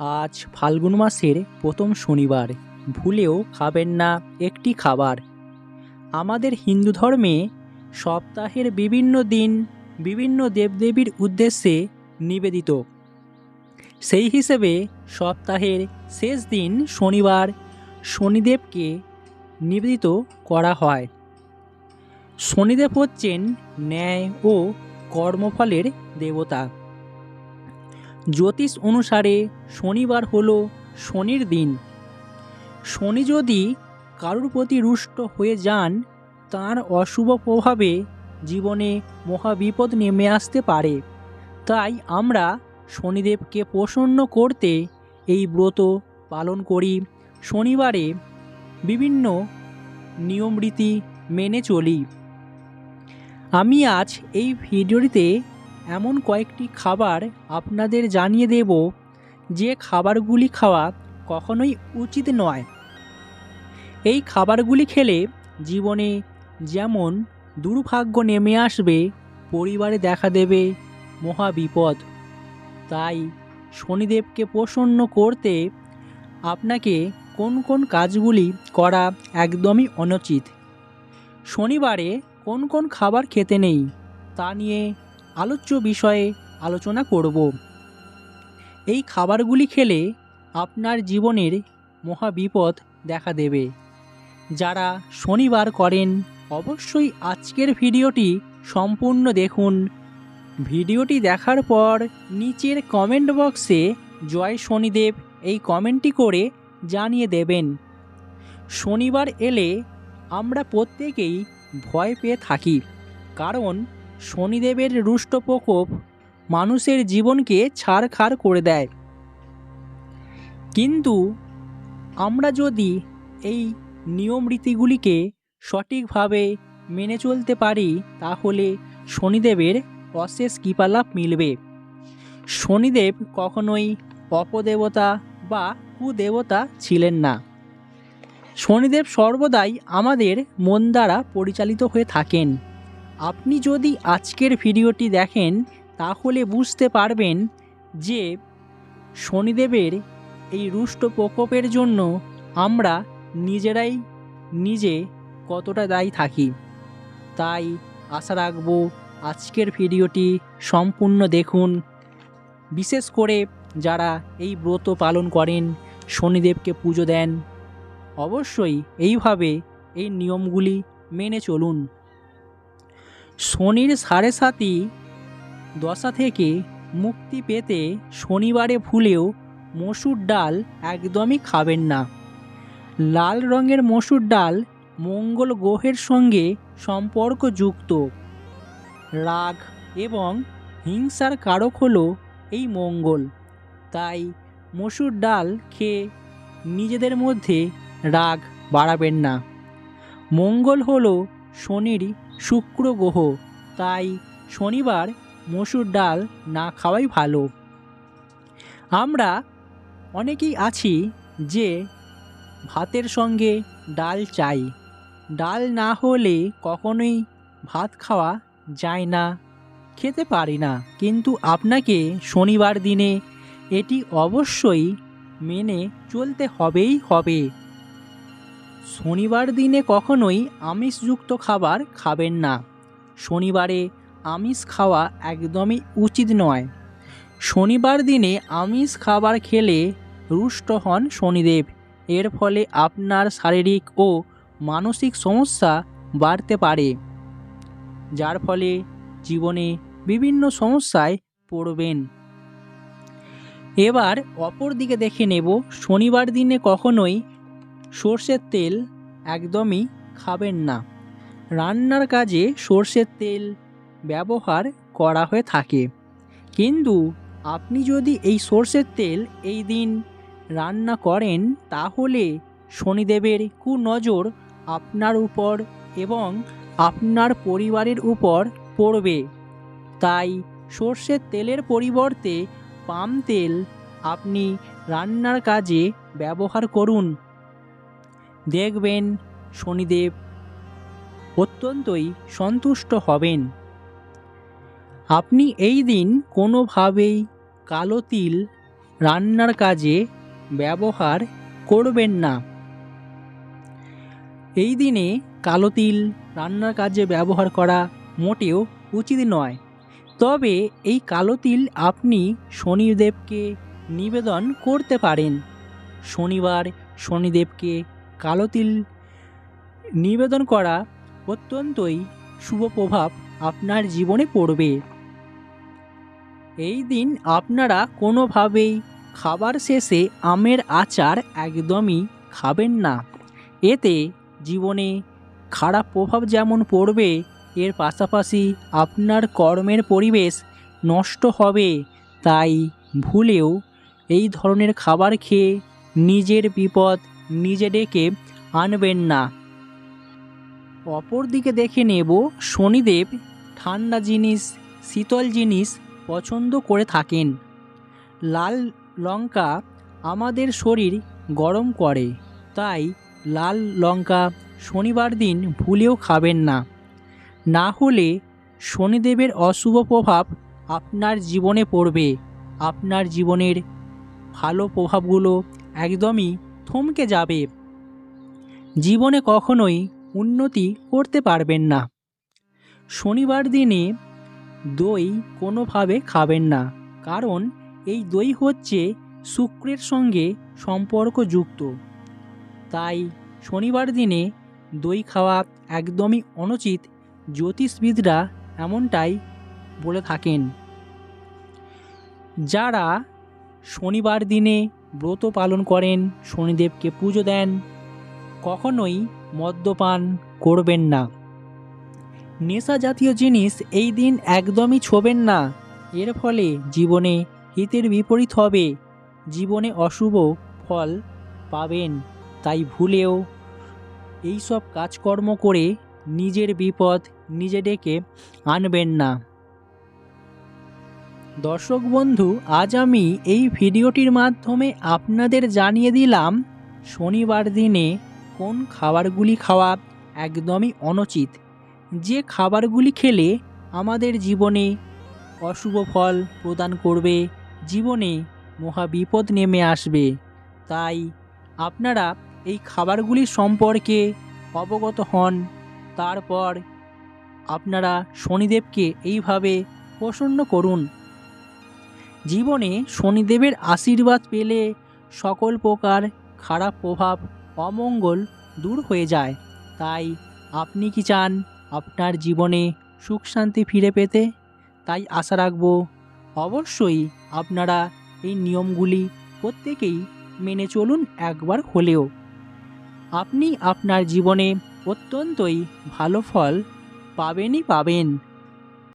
আজ ফাল্গুন মাসের প্রথম শনিবার, ভুলেও খাবেন না একটি খাবার। আমাদের হিন্দু ধর্মে সপ্তাহের বিভিন্ন দিন বিভিন্ন দেবদেবীর উদ্দেশ্যে নিবেদিত। সেই হিসেবে সপ্তাহের শেষ দিন শনিবার শনিদেবকে নিবেদিত করা হয়। শনিদেব হচ্ছেন ন্যায় ও কর্মফলের দেবতা। জ্যোতিষ অনুসারে শনিবার হলো শনির দিন। শনি যদি কারুর প্রতি রুষ্ট হয়ে যান, তার অশুভ প্রভাবে জীবনে মহাবিপদ নেমে আসতে পারে। তাই আমরা শনিদেবকে প্রসন্ন করতে এই ব্রত পালন করি। শনিবারে বিভিন্ন নিয়মরীতি মেনে চলি। আমি আজ এই ভিডিওটিতে এমন কয়েকটি খাবার আপনাদের জানিয়ে দেব যে খাবারগুলি খাওয়া কখনোই উচিত নয়। এই খাবারগুলি খেলে জীবনে যেমন দুর্ভাগ্য নেমে আসবে, পরিবারে দেখা দেবে মহাবিপদ তাই শনিদেবকে প্রসন্ন করতে আপনাকে কোন কোন কাজগুলি করা একদমই অনুচিত। শনিবারে কোন কোন খাবার খেতে নেই, তা নিয়ে আলোচ্য বিষয়ে আলোচনা করব। এই খাবারগুলি খেলে আপনার জীবনের মহাবিপদ দেখা দেবে। যারা শনিবার করেন, অবশ্যই আজকের ভিডিওটি সম্পূর্ণ দেখুন। ভিডিওটি দেখার পর নিচের কমেন্ট বক্সে জয় শনিদেব এই কমেন্টটি করে জানিয়ে দেবেন। শনিবার এলে আমরা প্রত্যেকেই ভয় পেয়ে থাকি, কারণ শনিদেবের রুষ্ট প্রকোপ মানুষের জীবনকে ছাড়খাড় করে দেয়। কিন্তু আমরা যদি এই নিয়ম রীতিগুলিকে সঠিকভাবে মেনে চলতে পারি, তাহলে শনিদেবের অশেষ কৃপালাভ মিলবে। শনিদেব কখনোই অপদেবতা বা কুদেবতা ছিলেন না। শনিদেব সর্বদাই আমাদের মন দ্বারা পরিচালিত হয়ে থাকেন। আপনি যদি আজকের ভিডিওটি দেখেন, তাহলে বুঝতে পারবেন যে শনিদেবের এই রুষ্ট প্রকোপের জন্য আমরা নিজেরাই নিজে কতটা দায়ী থাকি। তাই আশা রাখব আজকের ভিডিওটি সম্পূর্ণ দেখুন। বিশেষ করে যারা এই ব্রত পালন করেন, শনিদেবকে পুজো দেন, অবশ্যই এইভাবে এই নিয়মগুলি মেনে চলুন। শনির সাড়ে সাতি দশা থেকে মুক্তি পেতে শনিবারে ভুলেও মসুর ডাল একদমই খাবেন না। লাল রঙের মসুর ডাল মঙ্গল গ্রহের সঙ্গে সম্পর্কযুক্ত। রাগ এবং হিংসার কারক হলো এই মঙ্গল। তাই মসুর ডাল খেয়ে নিজেদের মধ্যে রাগ বাড়াবেন না। মঙ্গল হলো শনির শুক্র গ্রহ, তাই শনিবার মসুর ডাল না খাওয়াই ভালো। আমরা অনেকেই আছি যে ভাতের সঙ্গে ডাল চাই। ডাল না হলে কখনোই ভাত খাওয়া যায় না, খেতে পারি না। কিন্তু আপনাকে শনিবার দিনে এটি অবশ্যই মেনে চলতে হবেই হবে। শনিবার দিনে কখনোই আমিষযুক্ত খাবার খাবেন না। শনিবারে আমিষ খাওয়া একদমই উচিত নয়। শনিবার দিনে আমিষ খাবার খেলে রুষ্ট হন শনিদেব। এর ফলে আপনার শারীরিক ও মানসিক সমস্যা বাড়তে পারে। যার ফলে জীবনে বিভিন্ন সমস্যায় পড়বেন। এবার অপর দিকে দেখে নেব, শনিবার দিনে কখনোই সর্ষের তেল একদমই খাবেন না। রান্নার কাজে সর্ষের তেল ব্যবহার করা হয়ে থাকে। কিন্তু আপনি যদি এই সর্ষের তেল এই দিন রান্না করেন, তাহলে শনিদেবের কুনজর আপনার উপর এবং আপনার পরিবারের উপর পড়বে। তাই সর্ষের তেলের পরিবর্তে পাম তেল আপনি রান্নার কাজে ব্যবহার করুন। দেখবেন, শনিদেব অত্যন্তই সন্তুষ্ট হবেন। আপনি এই দিন কোনোভাবেই কালো তিল রান্নার কাজে ব্যবহার করবেন না। এই দিনে কালো তিল রান্নার কাজে ব্যবহার করা মোটেও উচিত নয়। তবে এই কালো তিল আপনি শনিদেবকে নিবেদন করতে পারেন। শনিবার শনিদেবকে কালো তিল। নিবেদন করা অত্যন্তই শুভ প্রভাব আপনার জীবনে পড়বে। এই দিন আপনারা কোনোভাবেই খাবার শেষে আমের আচার একদমই খাবেন না। এতে জীবনে খারাপ প্রভাব যেমন পড়বে, এর পাশাপাশি আপনার কর্মের পরিবেশ নষ্ট হবে। তাই ভুলেও এই ধরনের খাবার খেয়ে নিজের বিপদ নিজে ডেকে আনবেন না। অপরদিকে দেখে নেব, শনিদেব ঠান্ডা জিনিস, শীতল জিনিস পছন্দ করে থাকেন। লাল লঙ্কা আমাদের শরীর গরম করে, তাই লাল লঙ্কা শনিবার দিন ভুলেও খাবেন না। না হলে শনিদেবের অশুভ প্রভাব আপনার জীবনে পড়বে। আপনার জীবনের ভালো প্রভাবগুলো একদমই থমকে যাবে। জীবনে কখনোই উন্নতি করতে পারবেন না। শনিবার দিনে দই কোনোভাবে খাবেন না, কারণ এই দই হচ্ছে শুক্রের সঙ্গে সম্পর্কযুক্ত। তাই শনিবার দিনে দই খাওয়া একদমই অনুচিত, জ্যোতিষবিদরা এমনটাই বলে থাকেন। যারা শনিবার দিনে ব্রত পালন করেন, শনিদেবকে পুজো দেন, কখনোই মদ্যপান করবেন না। নেশা জাতীয় জিনিস এই দিন একদমই ছোবেন না। এর ফলে জীবনে হিতের বিপরীত হবে। জীবনে অশুভ ফল পাবেন, তাই ভুলেও এইসব কাজকর্ম করে নিজের বিপদ নিজে ডেকে আনবেন না। দর্শক বন্ধু, আজ আমি এই ভিডিওটির মাধ্যমে আপনাদের জানিয়ে দিলাম, শনিবার দিনে কোন খাবারগুলি খাওয়া একদমই অনুচিত। যে খাবারগুলি খেলে আমাদের জীবনে অশুভ ফল প্রদান করবে, জীবনে মহা বিপদ নেমে আসবে। তাই আপনারা এই খাবারগুলি সম্পর্কে অবগত হন, তারপর আপনারা শনিদেবকে এইভাবে প্রসন্ন করুন। জীবনে শনিদেবের আশীর্বাদ পেলে সকল প্রকার খারাপ প্রভাব, অমঙ্গল দূর হয়ে যায়। তাই আপনি কি চান আপনার জীবনে সুখ শান্তি ফিরে পেতে? তাই আশা রাখব, অবশ্যই আপনারা এই নিয়মগুলি প্রত্যেকেই মেনে চলুন একবার হলেও। আপনি আপনার জীবনে অত্যন্তই ভালো ফল পাবেনই পাবেন।